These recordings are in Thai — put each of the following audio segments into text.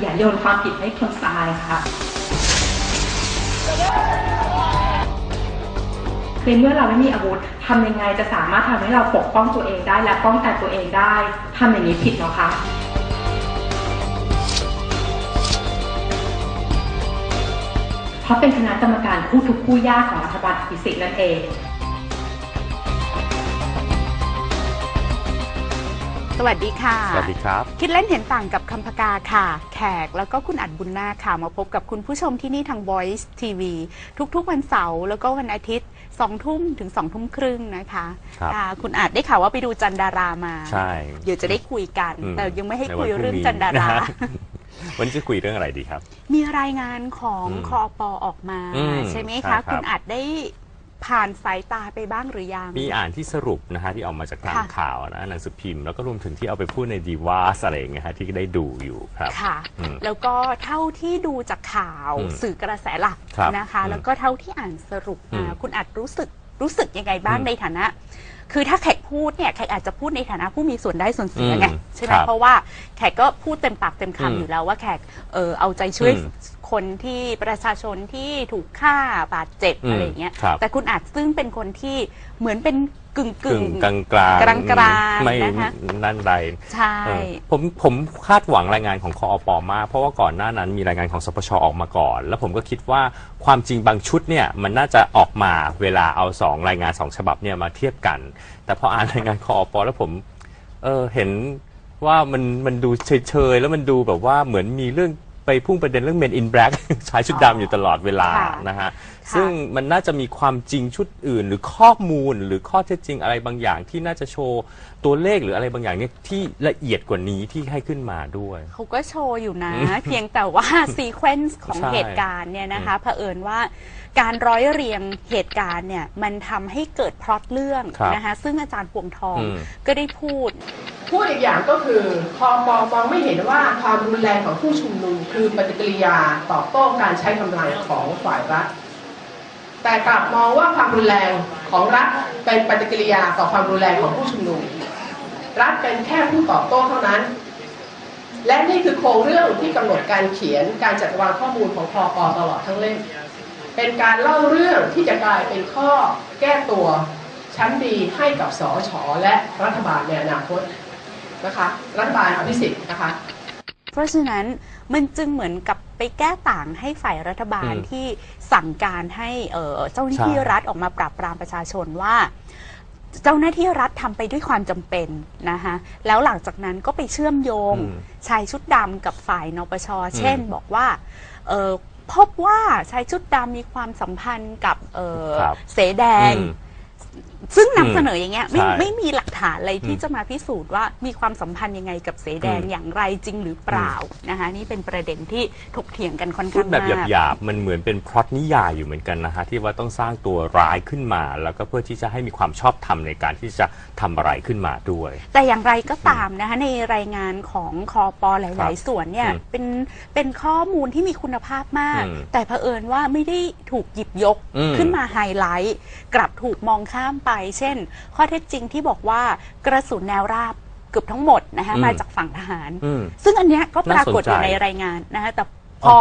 อย่าโยนความผิดให้คนตายค่ะในเมื่อเราไม่มีอาวุธทำยังไงจะสามารถทำให้เราปกป้องตัวเองได้ และป้องกันตัวเองได้ทำอย่างนี้ผิดเหรอคะเพราะเป็นคณะกรรมการผู้ทุกข์ผู้ยากของรัฐบาลอิสิทธิ์นั่นเอง สวัสดีค่ะ สวัสดีครับ คิดเล่นเห็นต่างกับคำพกาค่ะ แขกแล้วก็คุณอัดบุญนาคค่ะ มาพบกับคุณผู้ชมที่นี่ทาง Voice TV ทุกๆวันเสาร์แล้วก็วันอาทิตย์2ทุ่มถึง2ทุ่มครึ่งนะคะครับอ่าคุณอัดได้ข่าวว่าไปดูจันดารามา ใช่ เดี๋ยวจะได้คุยกัน อืมแต่ยังไม่ให้ในคุวันยพรุ่งเรื่องนี้จันดารานะฮะวันนี้จะคุยเรื่องอะไรดีครับ มีรายงานของอืมคอปออกมา อืมใช่ไหมใช่ครัคะ บคุณอัดได้ ผ่านสายตาไปบ้างหรือยัง มีอ่านที่สรุปนะฮะที่ออกมาจากตามค่ะข่าวนะหนังสือพิมพ์แล้วก็รวมถึงที่เอาไปพูดในดีวาสอะไรอย่างเงี้ยฮะที่ได้ดูอยู่ครับ ค่ะ อืมแล้วก็เท่าที่ดูจากข่าวอืมสื่อกระแสหลักครับนะคะ อืมแล้วก็เท่าที่อ่านสรุปมาอืมคุณอัดรู้สึกรู้สึกยังไงบ้างอืมในฐานะ คือถ้าแขกพูดเนี่ยแขกอาจจะพูดในฐานะผู้มีส่วนได้ส่วนเสียไงอืมใช่ไหมครับเพราะว่าแขกก็พูดเต็มปากเต็มอืมคำอยู่แล้วว่าแขกเออเอาใจช่วยอืม คนที่ประชาชนที่ถูกฆ่าบาดเจ็บอืมอะไรอย่างเงี้ย ครับ แต่คุณอาจซึ่งเป็นคนที่เหมือนเป็นกึ่งกึ่กึ่งงกลางกลางกลางกลางไม่นะคะนั่นไรใช่ เออผมผมคาดหวังรายงานของคอปมากเพราะว่าก่อนหน้านั้นมีรายงานของสปชออกมาก่อน แล้วผมก็คิดว่าความจริงบางชุดเนี่ยมันน่าจะออกมาเวลาเอาสองรายงานสองฉบับเนี่ยมาเทียบกัน แต่พออ่านรายงานคอปแล้วผม เออเห็นว่ามันมันดูเฉยๆแล้วมันดูแบบว่าเหมือนมีเรื่อง ไปพุ่งประเด็นเรื่อง Men in Black ชายชุดดำอยู่ตลอดเวลาค่ะนะฮะค่ะ ซึ่งมันน่าจะมีความจริงชุดอื่น หรือข้อมูลหรือข้อเท็จจริงอะไรบางอย่าง ที่น่าจะโชว์ตัวเลขหรืออะไรบางอย่างเนี่ยที่ละเอียดกว่านี้ที่ให้ขึ้นมาด้วย เขาก็โชว์อยู่นะ เพียงแต่ว่า ซีเควนซ์ของใช่เหตุการณ์เนี่ยนะคะเผอิญว่าการร้อยเรียงเหตุการณ์เนี่ยมันทำให้เกิดพล็อตเรื่องครับนะคะซึ่งอาจารย์พวงทองอืม ก็ได้พูด พูดอีกอย่างก็คือคอปอมองไม่เห็นว่าความรุนแรงของผู้ชุมนุมคือปฏิกิริยาตอบโต้การใช้กำลังของฝ่ายรัฐ แต่กลับมองว่าความรุนแรงของรัฐเป็นปฏิกิริยาต่อความรุนแรงของผู้ชุมนุม รัฐเป็นแค่ผู้ตอบโต้เท่านั้น และนี่คือโครงเรื่องที่กำหนดการเขียนการจัดวางข้อมูลของคอปอตลอดทั้งเล่มเป็นการเล่าเรื่องที่จะกลายเป็นข้อแก้ตัวชั้นดีให้กับสอชอและรัฐบาลในอนาคต นะคะรัฐบาลอภิสิทธิ์นะคะ เพราะฉะนั้นมันจึงเหมือนกับไปแก้ต่างให้ฝ่ายรัฐบาลอืมที่สั่งการให้เอ่อเจ้าหน้าที่ใช่ รัฐออกมาปราบปรามประชาชนว่า เจ้าหน้าที่รัฐทำไปด้วยความจำเป็นนะคะแล้วหลังจากนั้นก็ไปเชื่อมโยง อืม ชายชุดดำกับฝ่ายนปช เช่น บอกว่าเอ่อพบว่าชายชุดดำมีความสัมพันธ์กับเอ่อครับเสแดง อืม ซึ่งนำอืมเสนออย่างเงี้ยไม่ใช่ ไม่มีหลักฐานอะไรที่อืมจะมาพิสูจน์ว่ามีความสัมพันธ์ยังไงกับเสแดงอืมอย่างไรจริงหรือเปล่านะคะนี่เป็นประเด็นที่ถกเถียงกันค่อนพูข้าดงแบบมาก หยาบๆ มันเหมือนเป็นพล็อตนิยายอยู่เหมือนกันนะฮะ ที่ว่าต้องสร้างตัวร้ายขึ้นมา แล้วก็เพื่อที่จะให้มีความชอบธรรมในการที่จะทำอะไรขึ้นมาด้วย แต่อย่างไรก็ตามนะคะในรายงานของคอปอหครัลาย บๆ ส่วนเนี่ยอืมเป็นเป็นข้อมูลที่มีคุณภาพมาก อืมแต่เผอิญว่าไม่ได้ถูกหยิบยกอืมขึ้นมาไฮไลท์ กลับถูกมองข้ามไปเช่น ข้อเท็จจริงที่บอกว่ากระสุนแนวราบเกือบทั้งหมดนะคะอืมมาจากฝั่งทหาร อืมซึ่งอันเนี้ยก็ปรากฏอยู่น่าสนใจในรายงานนะคะแต่พอ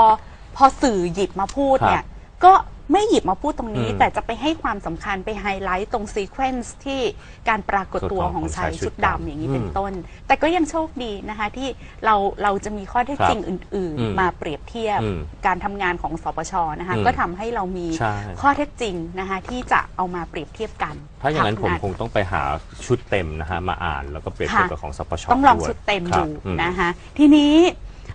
พอสื่อหยิบมาพูดครับเนี่ยก็ ไม่หยิบมาพูดตรงนี้อืมแต่จะไปให้ความสำคัญไปไฮไลท์ตรงซีเควนซ์ที่การปรากฏตัวของชายชุดดำอย่างนี้เป็นอืมต้น แต่ก็ยังโชคดีนะคะที่เราเราจะมีข้อเท็จจริงอื่นอืมๆมาเปรียบเทียบอืมการทำงานของสปชนะคะอืมก็ทำให้เรามีใช่ข้อเท็จจริงนะคะที่จะเอามาเปรียบเทียบกัน ถ้าอย่างนั้นค่ะผมณคงต้องไปหาชุดเต็มนะฮะมาอ่านแล้วก็เปรียบเทียบกับของสปชต้องลองวยชุดเต็มครับดูอืมนะคะทีนี้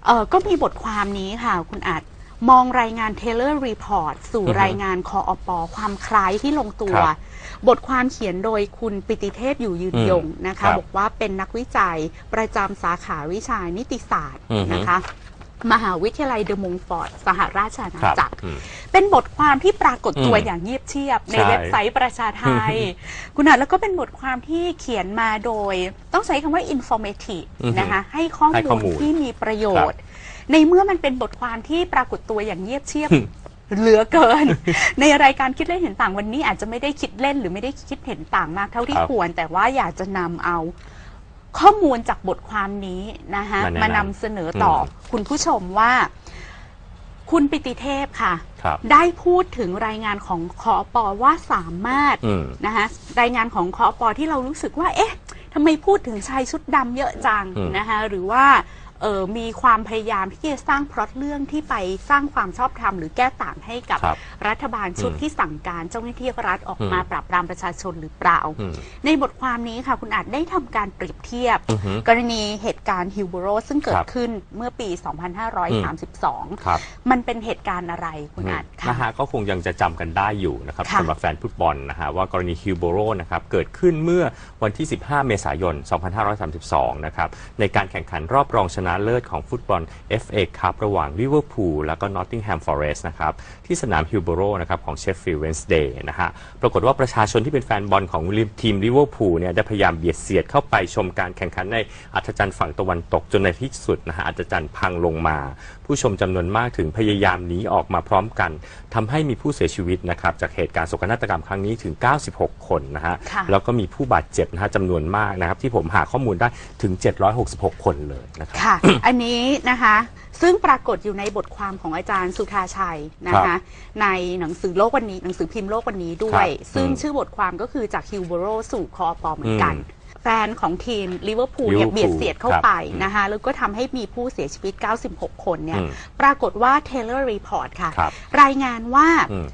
เอ่อก็มีบทความนี้ค่ะ คุณอาจ มองรายงาน Taylor Report สู่รายงานคออปอความคล้ายที่ลงตัว ครับบทความเขียนโดยคุณปิติเทพอยู่ยืนอืมยงนะครัคะบบอกว่าเป็นนักวิจัยประจำสาขาวิชานิติศาสตร์อือฮึ นะคะ มหาวิทยาลัยเดอะมงฟอร์ดสหราชอาณาครับจักร อืม เป็นบทความที่ปรากฏตัวอืมอย่างเงียบเชียบ ในใช่เว็บไซต์ประชาไทย คุณอาจแล้วก็เป็นบทความที่เขียนมาโดย ต้องใช้คำว่า informative อือฮึนะคะให้ข้อให้ข้อมูมูลลที่มีประโยชน์ ในเมื่อมันเป็นบทความที่ปรากฏตัวอย่างเงียบเชียบ เหลือเกิน ในรายการคิดเล่นเห็นต่างวันนี้อาจจะไม่ได้คิดเล่นหรือไม่ได้คิดเห็นต่างมากเท่าที่ครับควร แต่ว่าอยากจะนำเอาข้อมูลจากบทความนี้นะคะมาแนะนำมานำเสนอต่ออมคุณผู้ชมว่า คุณปิติเทพค่ะ ครับ ได้พูดถึงรายงานของคอปอว่าสามารถ อืม นะคะรายงานของคอปอที่เรารู้สึกว่า เอ๊ะทำไมพูดถึงชายชุดดำเยอะจังอืมนะคะหรือว่าเออมีความพยายามที่จะสร้างพล็อตเรื่องที่ไปสร้างความชอบธรรมหรือแก้ต่างให้กับครับรัฐบาลชุดอืมที่สั่งการเจ้าหน้าที่รัฐออกอืมมาปราบปรามประชาชนหรือเปล่าอืมในบทความนี้ค่ะคุณอาจได้ทำการเปรียบเทียบอือฮึกรณีเหตุการณ์ฮิวโบโรซึ่งเกิคดรับขึ้นเมื่อปี 2532ครับมันเป็นเหตุการณ์อะไรคุณอาจนะค่ะฮะก็คงยังจะจำกันได้อยู่นะครับค่ะสำหรับแฟนฟุตบอลนะฮะว่ากรณีฮิวโบโรนะครับเกิดขึ้นเมื่อวันที่ 15 เมษายน 2532 นะครับในการแข่งขันรอบรองชนะเลิศของฟุตบอล FA คัพระหว่างลิเวอร์พูลแล้วก็นอตติงแฮมฟอเรสต์นะครับที่สนามฮิวโบโรนะครับของเชฟฟิลด์เวนส์เดย์นะฮะปรากฏว่าประชาชนที่เป็นแฟนบอลของทีมลิเวอร์พูลเนี่ยได้พยายามเบียดเสียดเข้าไปชมการแข่งขันในอัธจันทร์ฝั่งตะวันตกจนในที่สุดนะฮะอัธจันทร์พังลงมา ผู้ชมจำนวนมากถึงพยายามหนีออกมาพร้อมกันทำให้มีผู้เสียชีวิตนะครับจากเหตุการณ์โศกนาฏกรรมครั้งนี้ถึง 96 คนนะฮะค่ะ แล้วก็มีผู้บาดเจ็บนะฮะจำนวนมากนะครับ ที่ผมหาข้อมูลได้ถึง 766 คนเลยนะครับ ค่ะ อันนี้นะคะ ซึ่งปรากฏอยู่ในบทความของอาจารย์สุธาชัยนะครัคะ บในหนังสือโลกวันนี้ หนังสือพิมพ์โลกวันนี้ด้วย ครับซึ่งอืมชื่อบทความก็คือจากฮิวโบโรสู่คอปอเหมือนกันอืม แฟนของทีมลิเวอร์พูลเนี่ย Liverpool เบียดเสียดเข้าครับไปอืมนะคะแล้วก็ทำให้มีผู้เสียชีวิต 96 คนเนี่ย อืมปรากฏว่า Taylor Report ค่ะ ครับรายงานว่าอืม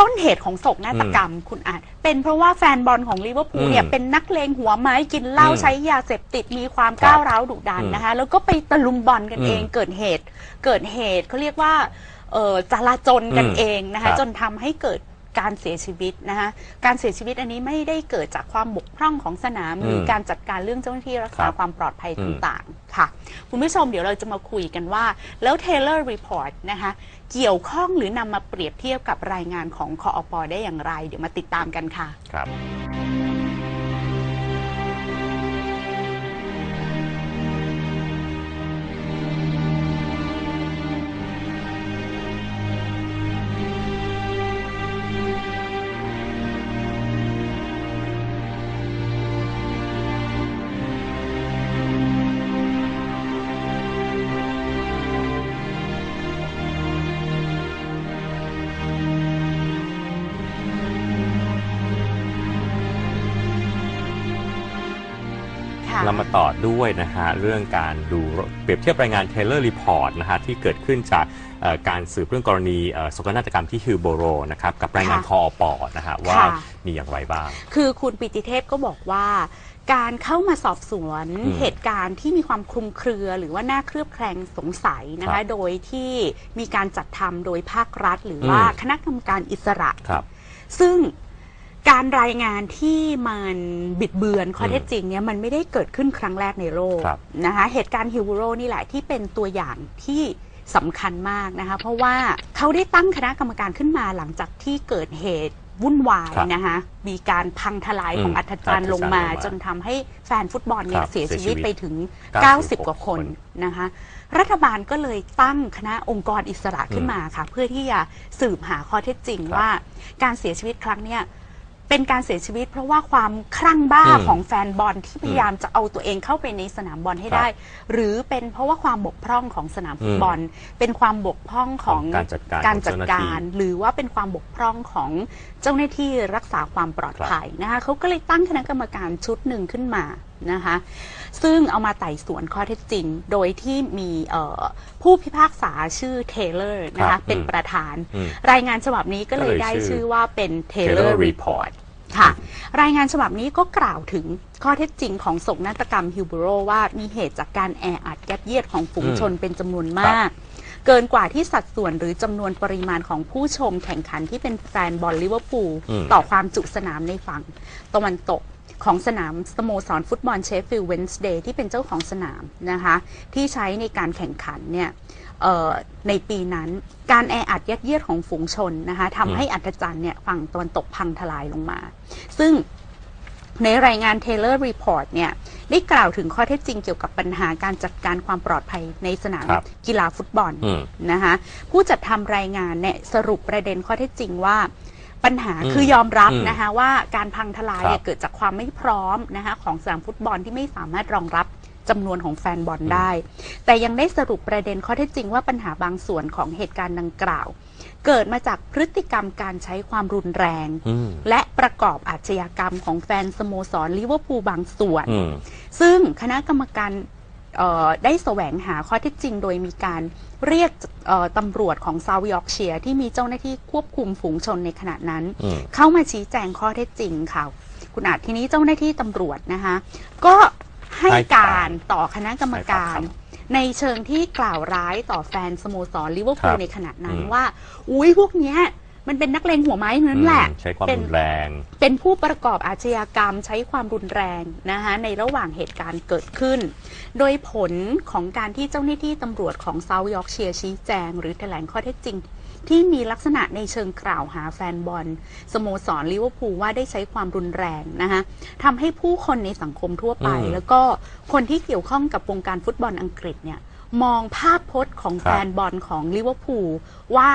ต้นเหตุของโศกนาฏกรรมคุณอาจเป็นเพราะว่าแฟนบอลของลิเวอร์พูลเนี่ยอืมเป็นนักเลงหัวไม้กินเหล้าอืมใช้ยาเสพติดมีความครับก้าวร้าวดุดันอืมนะคะ แล้วก็ไปตะลุมบอลกันอืมเองเกิดเหตุ เกิดเหตุเขาเรียกว่าเอ่อจลาจลกันอืมเองนะครัคะ บ จนทำให้เกิด การเสียชีวิตนะคะการเสียชีวิตอันนี้ไม่ได้เกิดจากความบกพร่องของสนาม หรือการจัดการเรื่องเจ้าหน้าที่รักษาครับความปลอดภัยอืมต่างๆ ค่ะ คุณผู้ชมเดี๋ยวเราจะมาคุยกันว่าแล้ว Taylor Report นะคะเกี่ยวข้องหรือนำมาเปรียบเทียบกับรายงานของคออปได้อย่างไร เดี๋ยวมาติดตามกันค่ะ ครับ เรามาต่อด้วยนะฮะเรื่องการดูเปรียบเทียบรายงาน Taylor Report นะฮะที่เกิดขึ้นจากเอ่อการสืบเรื่องกรณีเอ่อโศกนาฏกรรมที่ฮิลโบโรนะครับกับรายงานคค่ะอปนะฮะว่าค่ะมีอย่างไรบ้าง คือคุณปิติเทพก็บอกว่าการเข้ามาสอบสวนอืมเหตุการณ์ที่มีความคลุมเครือ หรือว่าน่าเคลือบแคลงสงสัยนะครัคะบโดยที่มีการจัดทำโดยภาครัฐ หรือว่าอืมคณะกรรมการอิสระครับซึ่ง การรายงานที่มันบิดเบือนข้อเท็จจริงเนี่ยมันไม่ได้เกิดขึ้นครั้งแรกในโลกครับนะคะเหตุการณ์ฮิวโรนี่แหละที่เป็นตัวอย่างที่สำคัญมากนะคะเพราะว่าเขาได้ตั้งคณะกรรมการขึ้นมาหลังจากที่เกิดเหตุวุ่นวายครับนะคะมีการพังทลายของอืมอัธจันทร์ลงมาอัธจันทร์ลงมา จนทำให้แฟนฟุตบอลเนี่คยรับเสียชีวิตเสียชีวิตไปถึง96 90กว่าคนคนนะคะ รัฐบาลก็เลยตั้งคณะองค์กรอิสระขึ้นมาค่ะ เพื่อที่จะสืบหาข้อเท็จจริงครับว่า การเสียชีวิตครั้งเนี้ย เป็นการเสียชีวิต เพราะว่าความคลั่งบ้าอืมของแฟนบอลที่พยายามจะเอาตัวเองเข้าไปในสนามบอลให้ครับได้ หรือเป็นเพราะว่าความบกพร่องของสนามฟุตอืมบอล เป็นความบกพร่องของของการจัดการการจัดของเจ้าหน้าที่ การ หรือว่าเป็นความบกพร่องของเจ้าหน้าที่รักษาความปลอดภัยนะคะเขาก็เลยตั้งคณะกรรมการชุดหนึ่งขึ้นมานะคะ ซึ่งเอามาไต่สวนข้อเท็จจริง โดยที่มีเอ่อผู้พิพากษาชื่อเทเลอร์นะครัคะบเป็นอืมประธาน อืมรายงานฉบับนี้ก็เลยก็เลยได้ชื่อชื่อว่าเป็น Taylor Taylor Report Report ค่ะ รายงานฉบับนี้ก็กล่าวถึงข้อเท็จจริงของโศกนาฏกรรมฮิวโบโรว่ามีเหตุจากการแออัดยัดเยียดของฝูงชนเป็นจำนวนมาก เกินกว่าที่สัดส่วนหรือจำนวนปริมาณของผู้ชมแข่งขันที่เป็นแฟนบอลลิเวอร์พูลอืมต่อความจุสนามในฝั่งตะวันตกของสนามสโมสรฟุตบอลเชฟฟิลด์เวนส์เดย์ที่เป็นเจ้าของสนามนะคะ ที่ใช้ในการแข่งขันเนี่ยเอ่อ ในปีนั้น การแออัดยัดเยียดของฝูงชนนะคะทำให้อัศจรรย์เนี่ยฝั่งตะวันตกพังทลายลงมา ซึ่งในรายงาน Taylor Report เนี่ยได้กล่าวถึงข้อเท็จจริงเกี่ยวกับปัญหาการจัดการความปลอดภัยในสนามครับกีฬาฟุตบอลอืมนะคะผู้จัดทำรายงานเนี่ยสรุปประเด็นข้อเท็จจริงว่าปัญหาอืมคือยอมรับอืมนะคะว่าการพังทลายครับเนี่ยเกิดจากความไม่พร้อมนะคะของสนามฟุตบอลที่ไม่สามารถรองรับ จำนวนของแฟนบอลได้ แต่ยังได้สรุปประเด็นข้อเท็จจริงว่าปัญหาบางส่วนของเหตุการณ์ดังกล่าว เกิดมาจากพฤติกรรมการใช้ความรุนแรงอืมและประกอบอาชญากรรมของแฟนสโมสรลิเวอร์พูลบางส่วนอืมซึ่งคณะกรรมการเอ่อได้แสวงหาข้อเท็จจริงโดยมีการเรียกเอ่อตำรวจของซาวยอร์กเชียร์ที่มีเจ้าหน้าที่ควบคุมฝูงชนในขณะนั้นอืมเข้ามาชี้แจงข้อเท็จจริงค่ะ คุณอาจทีนี้เจ้าหน้าที่ตำรวจนะคะ ก็ ให้ให้กาการรต่อคณะกรรมการให้ปากคในเชิงที่กล่าวร้ายต่อแฟนสโมสรลิเวอร์พูคลรับในขณะนั้นอืมว่า อุ้ยพวกเนี้ยมันเป็นนักเลงหัวไม้ทั้งนั้นแหละอืมใช้ความเป็นรุนแรง เป็นผู้ประกอบอาชญากรรมใช้ความรุนแรงนะคะในระหว่างเหตุการณ์เกิดขึ้น โดยผลของการที่เจ้าหน้าที่ตำรวจของเซาท์ยอร์กเชียร์ชี้แจง หรือแถลงข้อเท็จจริง ที่มีลักษณะในเชิงกล่าวหาแฟนบอลสโมสรลิเวอร์พูลว่าได้ใช้ความรุนแรงนะคะทำให้ผู้คนในสังคมทั่วไป อืม แล้วก็คนที่เกี่ยวข้องกับวงการฟุตบอลอังกฤษเนี่ยมองภาพพจน์ของครับแฟนบอลของลิเวอร์พูลว่า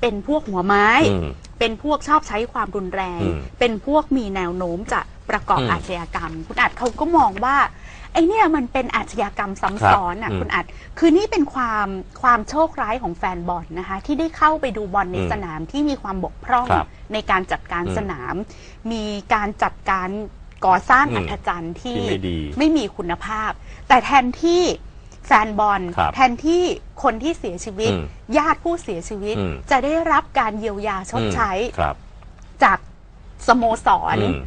เป็นพวกหัวไม้ อืม เป็นพวกชอบใช้ความรุนแรง อืมเป็นพวกมีแนวโน้มจะประกอบอืมอาชญากรรม คุณอาจเขาก็มองว่า ไอเนี่ยมันเป็นอาชญากรรมซ้ำซ้อนอะครับคุณอาจคือนี่เป็นความความโชคร้ายของแฟนบอลนะคะ ที่ได้เข้าไปดูบอลในอืมสนามที่มีความบกพร่องครับในการจัดการอืมสนาม มีการจัดการก่อสร้างอืมอัธจันทร์ที่ที่ไม่ดีไม่มีคุณภาพ แต่แทนที่แฟนบอลครับแทนที่คนที่เสียชีวิต อืมญาติผู้เสียชีวิต อืม จะได้รับการเยียวยาชดใช้ อืมครับ จากสโมสร อืม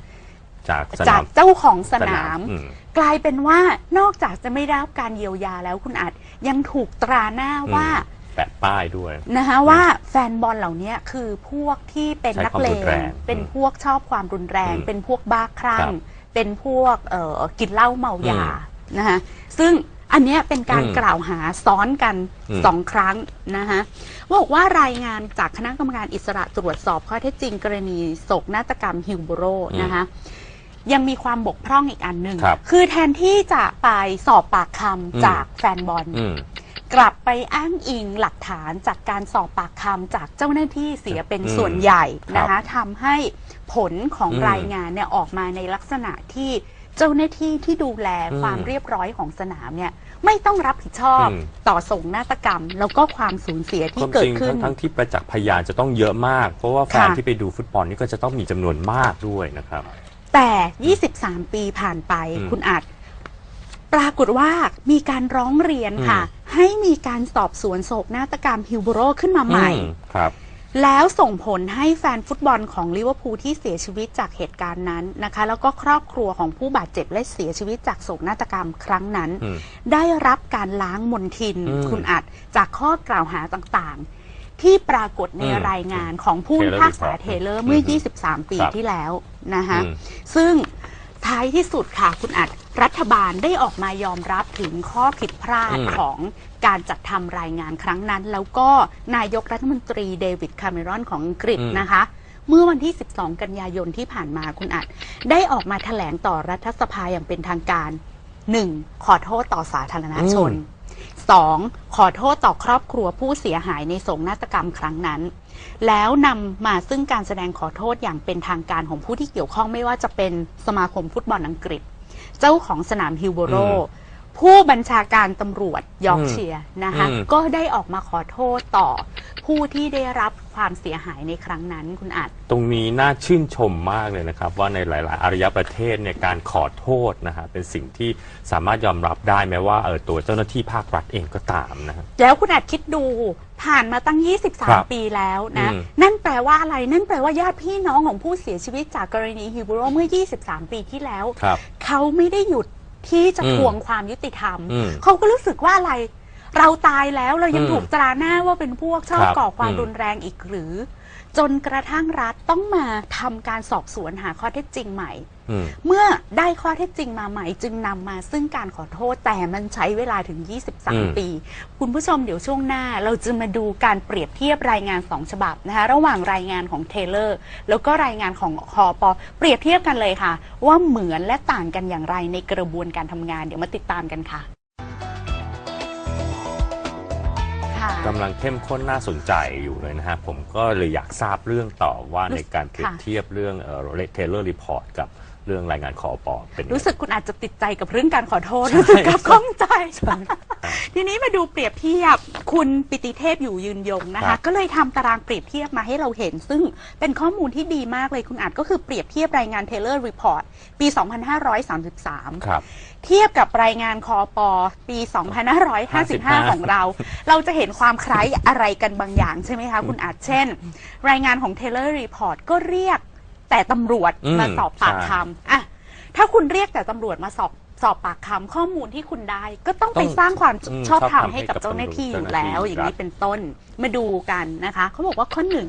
จากสจานากมเจ้าของสนาม อืม กลายเป็นว่านอกจากจะไม่ได้รับการเยียวยาแล้วคุณอาจยังถูกตราหน้าว่าแปะป้ายด้วย นะคะว่าแฟนบอลเหล่านี้คือพวกที่เป็นใช้นักความเลรุนแรงงเป็นพวกชอบความรุนแรง อืมเป็นพวกบ้าคลั่คงรับเป็นพวกเอ่อกินเหล้าเมายาอืมนะคะซึ่งอันเนี้ยเป็นการอืมกล่าวหาซ้อนกันอืม สองครั้งนะคะบอกว่ารายงานจากคณะกรรมการอิสระตรวจสอบข้อเท็จจริงกรณีโศกนาฏกรรมฮิวโบโรนะคะ ยังมีความบกพร่องอีกอันหนึ่งครับคือแทนที่จะไปสอบปากคอืมำจากแฟนบอล อืม กลับไปอ้างอิงหลักฐานจากการสอบปากคำจากเจ้าหน้าที่เสียเป็นอืมส่วนใหญ่ครับนะคะทำให้ผลของอืมรายงานเนี่ยออกมาในลักษณะที่เจ้าหน้าที่ที่ดูแลอืมความเรียบร้อยของสนามเนี่ยไม่ต้องรับผิดชอบอืม ต่อโศกนาฏกรรม แล้วก็ความสูญเสียคที่วามเกิจดริงขึ้น ทั้งทั้งที่ประจักษ์พยานจะต้องเยอะมาก เพราะว่าแฟนค่ะ ที่ไปดูฟุตบอลนี่ก็จะต้องมีจำนวนมากด้วยนะครับ แต่ 23 ปีผ่านไป อืม คุณอาจปรากฏว่ามีการร้องเรียนค่ะอืมให้มีการสอบสวนโศกนาฏกรรมฮิวโบโรขึ้นมาใหม่ อืครับ แล้วส่งผลให้แฟนฟุตบอลของลิเวอร์พูลที่เสียชีวิตจากเหตุการณ์นั้นนะคะ แล้วก็ครอบครัวของผู้บาดเจ็บและเสียชีวิตจากโศกนาฏกรรมครั้งนั้น อืม ได้รับการล้างมนทิน อืมคุณอัดจากข้อกล่าวหาต่างๆ ที่ปรากฏในอืมรายงานของผู้พิพากษา Taylor Report เทเลอร์เมื่อ อืม23 ปีครับ ที่แล้ว นะคะอืมซึ่งท้ายที่สุดค่ะคุณอัดรัฐบาลได้ออกมายอมรับถึงข้อผิดพลาดอืมของการจัดทำรายงานครั้งนั้น แล้วก็นายกรัฐมนตรีเดวิดคาเมรอนของอังกฤษอืมนะคะ เมื่อวันที่ 12 กันยายนที่ผ่านมาคุณอัด ได้ออกมาแถลงต่อรัฐสภาอย่างเป็นทางการ 1. ขอโทษต่อสาธารณชน 2. ขอโทษต่อครอบครัวผู้เสียหายในโศกนาฏกรรมครั้งนั้น แล้วนำมาซึ่งการแสดงขอโทษอย่างเป็นทางการของผู้ที่เกี่ยวข้องไม่ว่าจะเป็นสมาคมฟุตบอลอังกฤษ เจ้าของสนามฮิลโบโรอืมผู้บัญชาการตำรวจยอร์กเชียร์นะคะอืมก็ได้ออกมาขอโทษต่อผู้ที่ได้รับ ความเสียหายในครั้งนั้นคุณอาจ ตรงนี้น่าชื่นชมมากเลยนะครับ ว่าในหลาย ๆ อารยประเทศเนี่ยการขอโทษนะฮะเป็นสิ่งที่สามารถยอมรับได้แม้ว่าเออตัวเจ้าหน้าที่ภาครัฐเองก็ตามนะฮะ แล้วคุณอาจคิดดูผ่านมาตั้ง ครับ23 ปีแล้วนะ อืม นั่นแปลว่าอะไร นั่นแปลว่าญาติพี่น้องของผู้เสียชีวิตจากกรณีฮิวโบโรเมื่อ 23 ปีที่แล้ว ครับ เขาไม่ได้หยุดที่จะอืมทวงความยุติธรรม อืมเขาก็รู้สึกว่าอะไร เราตายแล้วเรายังอืมถูกตราหน้าว่าเป็นพวกชอบครับก่อความอืม รุนแรงอีกหรือ จนกระทั่งรัฐต้องมาทำการสอบสวนหาข้อเท็จจริงใหม่ อืม เมื่อได้ข้อเท็จจริงมาใหม่จึงนำมาซึ่งการขอโทษแต่มันใช้เวลาถึง อืม23 ปี คุณผู้ชมเดี๋ยวช่วงหน้าเราจะมาดูการเปรียบเทียบรายงาน 2 ฉบับนะคะระหว่างรายงานของเทเลอร์ แล้วก็รายงานของคอปอเปรียบเทียบกันเลยค่ะ ว่าเหมือนและต่างกันอย่างไรในกระบวนการทำงานเดี๋ยวมาติดตามกันค่ะ กำลังเข้มข้นน่าสนใจอยู่เลยนะฮะผมก็เลยอยากทราบเรื่องต่อว่าในการเปรียบค่ะเทียบเรื่องเอ่อเทเลอร์รีพอร์ตกับ เรื่องรายงานคอปอเป็นยังไง รู้สึกคุณอาจจะติดใจกับเรื่องการขอโทษรู้สึกกับข้องใจ ทีนี้มาดูเปรียบเทียบคุณปิติเทพอยู่ยืนยงนะครัคะ บก็เลยทำตารางเปรียบเทียบมาให้เราเห็น ซึ่งเป็นข้อมูลที่ดีมากเลยคุณอาจก็คือเปรียบเทียบรายงาน Taylor Report ปี 2533 ครับ เทียบกับรายงานคอปอปี 2555 ของเรา เราจะเห็นความคล้ายอะไรกันบางอย่างใช่ไหมคะ คุณอาจเช่น รายงานของ Taylor Report ก็เรียก แต่ตำรวจอืมมาสอบปากใช่คำอะถ้าคุณเรียกแต่ตำรวจมาสอบ สอบปากคำข้อมูลที่คุณได้ ก็ต้องไปสร้างความอืมชอบธรรมชอบธรรมให้กับให้กับเจ้าหน้าที่อยู่เจ้าหน้าที่แล้วอย่างนี้ครับเป็นต้นมาดูกันนะคะเขาบอกว่าข้อหนึ่ง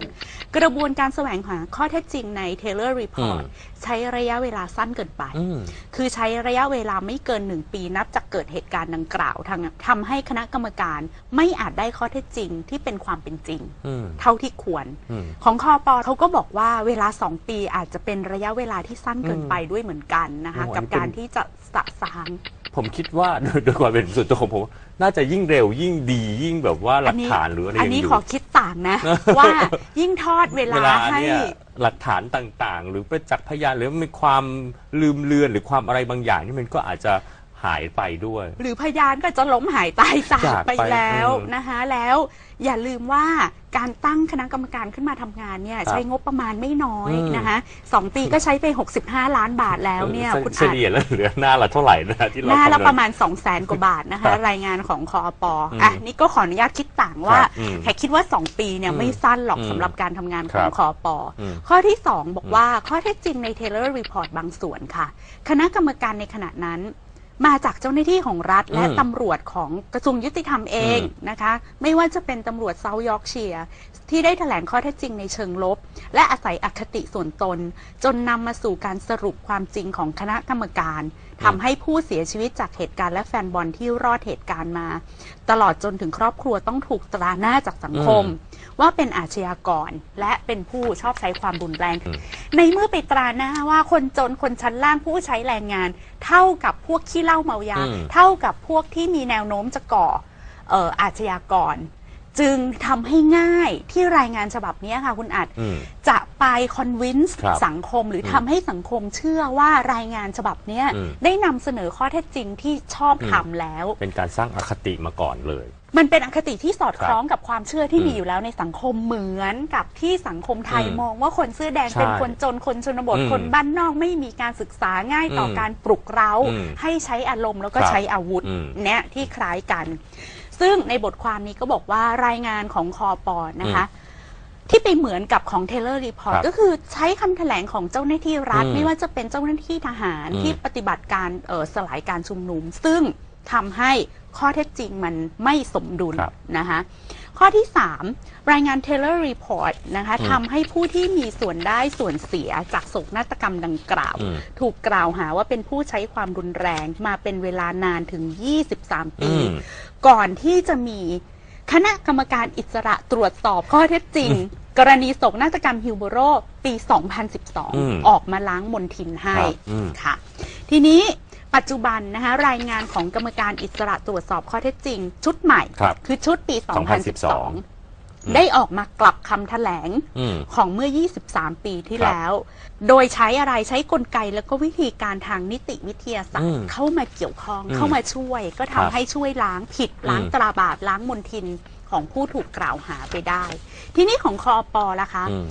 กระบวนการแสวงหาข้อเท็จจริงใน Taylor Report ใช้ระยะเวลาสั้นเกินไป อืม คือใช้ระยะเวลาไม่เกินหนึ่งปีนับจากเกิดเหตุการณ์ดังกล่าวทางทำให้คณะกรรมการไม่อาจได้ข้อเท็จจริงที่เป็นความเป็นจริง อืม เท่าที่ควร อืม ของคอปอเขาก็บอกว่าเวลา 2 ปีอาจจะเป็นระยะเวลาที่สั้นเกินไปด้วยเหมือนกันนะคะ โอ้อันนี้ กับการที่จะสะสางผมคิดว่าโดยโดยความเป็นส่วนตัวของผม น่าจะยิ่งเร็วยิ่งดียิ่งแบบว่าหลักฐานหรืออะไรอันยังนี้อยู่ ขอคิดต่างนะ ว่ายิ่งทอดเวลาเวลาให้ เนี่ยหลักฐานต่างๆ หรือประจักษ์พยานหรือมีความลืมเลือนหรือความอะไรบางอย่างที่มันก็อาจจะหายไปด้วย หรือพยานก็จะล้มหายตายจากจากไปไปแล้วอืม นะคะแล้ว อย่าลืมว่าการตั้งคณะกรรมการขึ้นมาทำงานเนี่ยครับใช้งบประมาณไม่น้อยอืม นะคะสองปีก็ใช้ไป 65 ล้านบาทแล้วเนี่ยเฉคุณเฉอาจ ลี่ยแล้วเหลือหน้าละเท่าไหร่นะที่เราหน้าละคำวณ ประมาณ 2 0 0แสนกว่าบาทนะครัคะ บรายงานของคอปอืมอะนี่ก็ขออนุญาตคิดต่างว่าครับอืมแขกคิดว่า 2 ปีเนี่ยอืมไม่สั้นหรอกอืมสำหรับการทำงานขครัองบคอปอืมข้อที่ 2 บอกว่าข้อเท็จจริงใน Taylor Report บางส่วนค่ะ คณะกรรมการในขณะนั้น มาจากเจ้าหน้าที่ของรัฐ และอืมตำรวจของกระทรวงยุติธรรมเองอืมนะคะ ไม่ว่าจะเป็นตำรวจเซาท์ยอร์กเชียร์ที่ได้แถลงข้อเท็จจริงในเชิงลบ และอาศัยอคติส่วนตน จนนำมาสู่การสรุปความจริงของคณะกรรมการทำให้ผู้เสียชีวิตจากเหตุการณ์และแฟนบอลที่รอดเหตุการณ์มา ตลอดจนถึงครอบครัวต้องถูกตราหน้าจากสังคม ว่าเป็นอาชญากรและเป็นผู้ชอบใช้ความรุนแรงอืมในเมื่อไปตราหน้าว่าคนจนคนชั้นล่างผู้ใช้แรงงาน เท่ากับพวกขี้เหล้าเมายาอืมเท่ากับพวกที่มีแนวโน้มจะก่อเอ่ออาชญากรจึงทำให้ง่ายที่รายงานฉบับนี้ค่ะ คุณอัดอืมจะไปคอนวินส์ครับสังคม หรืออมทำให้สังคมเชื่อว่ารายงานฉบับเนี้ยอืมได้นำเสนอข้อเท็จจริงที่ชอบอืมทำแล้ว เป็นการสร้างอคติมาก่อนเลย มันเป็นอคติที่สอดคล้องครับกับความเชื่อที่อืมมีอยู่แล้วในสังคมเหมือนกับที่สังคมไทยอืมมองว่าคนเสื้อแดงใช่เป็นคนจนคนชนบทอืมคนบ้านนอกไม่มีการศึกษาง่ายต่ออมการปลุกเร้า อืมให้ใช้อารมณ์แล้วก็ครับใช้อาวุธอืมเนี่ยที่คล้ายกัน ซึ่งในบทความนี้ก็บอกว่ารายงานของคอปอนะคะ ที่ไปเหมือนกับของ Taylor Report ครับก็คือใช้คำแถลงของเจ้าหน้าที่รัฐ อืมไม่ว่าจะเป็นเจ้าหน้าที่ทหารอืม ที่ปฏิบัติการเอ่อสลายการชุมนุม ซึ่งทำให้ ข้อเท็จจริงมันไม่สมดุลครับนะคะข้อที่ 3 รายงาน Taylor Report นะคะอืมทำให้ผู้ที่มีส่วนได้ส่วนเสียจากโศกนาฏกรรมดังกล่าว อืมถูกกล่าวหาว่าเป็นผู้ใช้ความรุนแรงมาเป็นเวลานานถึง 23 ปี อืม ก่อนที่จะมีคณะกรรมการอิสระตรวจสอบข้อเท็จจริง กรณีโศกนาฏกรรมฮิวโบโรปี อืม2012 ออกมาล้างมนทินให้ครับอืม ค่ะ ทีนี้ ปัจจุบันนะคะรายงานของกรรมการอิสระตรวจสอบข้อเท็จจริง ชุดใหม่ครับคือชุดปี 2012 2012 ได้ออกมากลับคำแถลงอืม ของเมื่อ 23 ปีที่ครับแล้ว โดยใช้อะไรใช้กลไกแล้วก็วิธีการทางนิติวิทยาศาสตอืร์มเข้ามาเกี่ยวข้องอืมเข้ามาช่วย ก็ครัทำบให้ช่วยล้างผิดล้างอืม ตราบาปล้างมนทินของผู้ถูกกล่าวหาไปได้ ทีนี้ของคอปอล่ะคะ อืม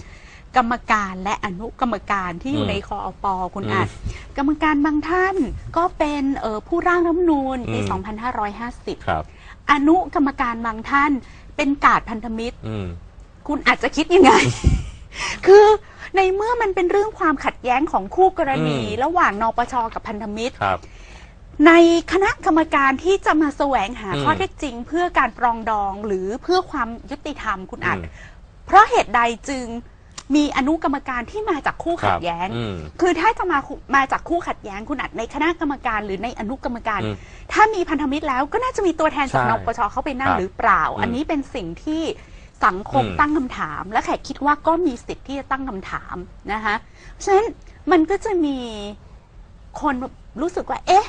กรรมการและอนุกรรมการที่อยู่อืมในคอปคุณอืมอาจกรรมการบางท่านก็เป็นเอ่อผู้ร่างรัฐธรรมนูญปีอืม2550 ครับ อนุกรรมการบางท่านเป็นกาดพันธมิตรอืมคุณอาจจะคิดยังไง คือในเมื่อมันเป็นเรื่องความขัดแย้งของคู่กรณีอืมระหว่างนปชกับพันธมิตรครับในคณะกรรมการที่จะมาแสวงหาอืมข้อเท็จจริง เพื่อการปรองดองหรือเพื่อความยุติธรรมคุณอาจอืมเพราะเหตุใดจึง มีอนุกรรมการที่มาจากคู่ขัดแย้งอืม คือถ้าจะมาคุมาจากคู่ขัดแย้งคุณอาจในคณะกรรมการหรือในอนุกรรมการ อืมถ้ามีพันธมิตรแล้วก็น่าจะมีตัวแทนจากใช่นปชเข้าไปนั่งครับหรือเปล่า อืมอันนี้เป็นสิ่งที่สังคมอืม ตั้งคำถาม และแขกคิดว่าก็มีสิทธิ์ที่จะตั้งคำถามนะคะเพราะฉะนั้นมันก็จะมีคนรู้สึกว่า เอ๊ะ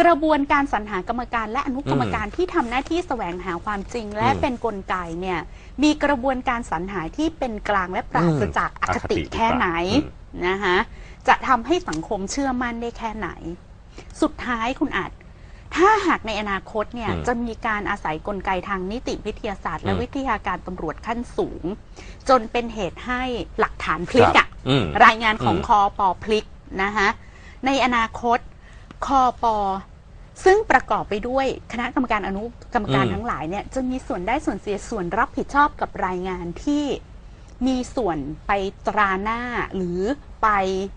กระบวนการสรรหากรรมการและอนุกรรมการที่ทำหน้าที่แสวงหาความจริง และอืมเป็นนกลไกเนี่ยมีกระบวนการสรรหาที่เป็นกลางและปราศจากอคติแค่ไหนอืมนะคะจะทำให้สังคมเชื่อมั่นได้แค่ไหน สุดท้ายคุณอาจถ้าหากในอนาคตเนี่ยอืมจะมีการอาศัยกลไกทางนิติวิทยาศาสตร์ และอืมวิทยาการตำรวจขั้นสูง จนเป็นเหตุให้หลักฐานพลิกครับอะอืมรายงานของอืมคอปอพลิกนะคะในอนาคต คอปอซึ่งประกอบไปด้วยคณะกรรมการอนุกรรมการทั้งหลายเนี่ยจะมีส่วนได้ส่วนเสียส่วนรับผิดชอบกับรายงานที่มีส่วนไปตราหน้า หรือไป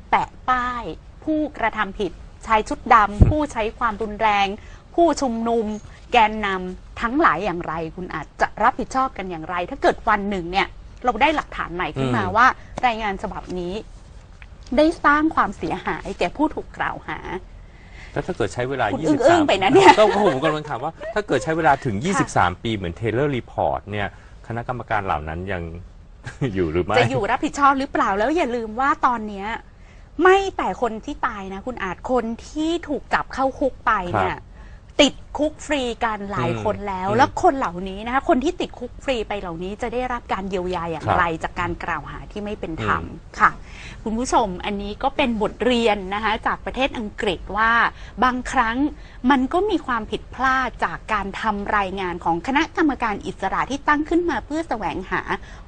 แปะป้าย ผู้กระทำผิดชายชุดดำผู้ใช้ความรุนแรง ผู้ชุมนุม แกนนำทั้งหลายอย่างไร คุณอาจจะรับผิดชอบกันอย่างไร ถ้าเกิดวันหนึ่งเนี่ย เราได้หลักฐานใหม่ขึ้นมาอืมว่า รายงานฉบับนี้ ได้สร้างความเสียหายแก่ผู้ถูกกล่าวหา แล้วถ้าเกิดใช้เวลา คุณ23อึ้งๆไปนะเนี่ยก็ผมกำลังถามว่า ถ้าเกิดใช้เวลาถึง 23 ปีเหมือนเทเลอร์รีพอร์ตเนี่ยคณะกรรมการเหล่านั้นยัง อยู่หรือไม่ จะอยู่รับผิดชอบหรือเปล่าแล้วอย่าลืมว่าตอนเนี้ยไม่แต่คนที่ตายนะ คุณอาจคนที่ถูกจับเข้าคุกไปเนี่ย ติดคุกฟรีกันหลายอืมคนแล้วอืมแล้วคนเหล่านี้นะคะคนที่ติดคุกฟรีไปเหล่านี้จะได้รับการเยียวยาอย่างครับไร จากการกล่าวหาที่ไม่เป็นธรรมอืมค่ะ คุณผู้ชมอันนี้ก็เป็นบทเรียนนะคะจากประเทศอังกฤษว่าบางครั้งมันก็มีความผิดพลาดจากการทำรายงานของคณะกรรมการอิสระที่ตั้งขึ้นมาเพื่อแสวงหา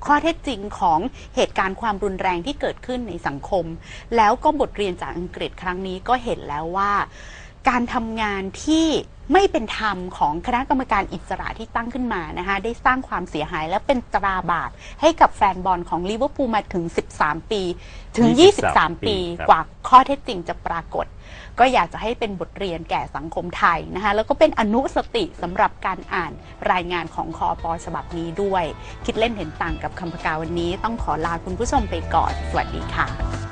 ข้อเท็จจริงของเหตุการณ์ความรุนแรงที่เกิดขึ้นในสังคม แล้วก็บทเรียนจากอังกฤษครั้งนี้ก็เห็นแล้วว่า การทำงานที่ ไม่เป็นธรรมของคณะกรรมการอิสระที่ตั้งขึ้นมานะคะได้สร้างความเสียหายและเป็นตราบาปให้กับแฟนบอลของลิเวอร์พูลมาถึง 13 ปี ถึง 23 ปีครับกว่าข้อเท็จจริงจะปรากฏ ก็อยากจะให้เป็นบทเรียนแก่สังคมไทยนะคะแล้วก็เป็นอนุสติสำหรับการอ่านรายงานของคอปอฉบับนี้ด้วย คิดเล่นเห็นต่างกับคำพกาวันนี้ ต้องขอลาคุณผู้ชมไปก่อน สวัสดีค่ะ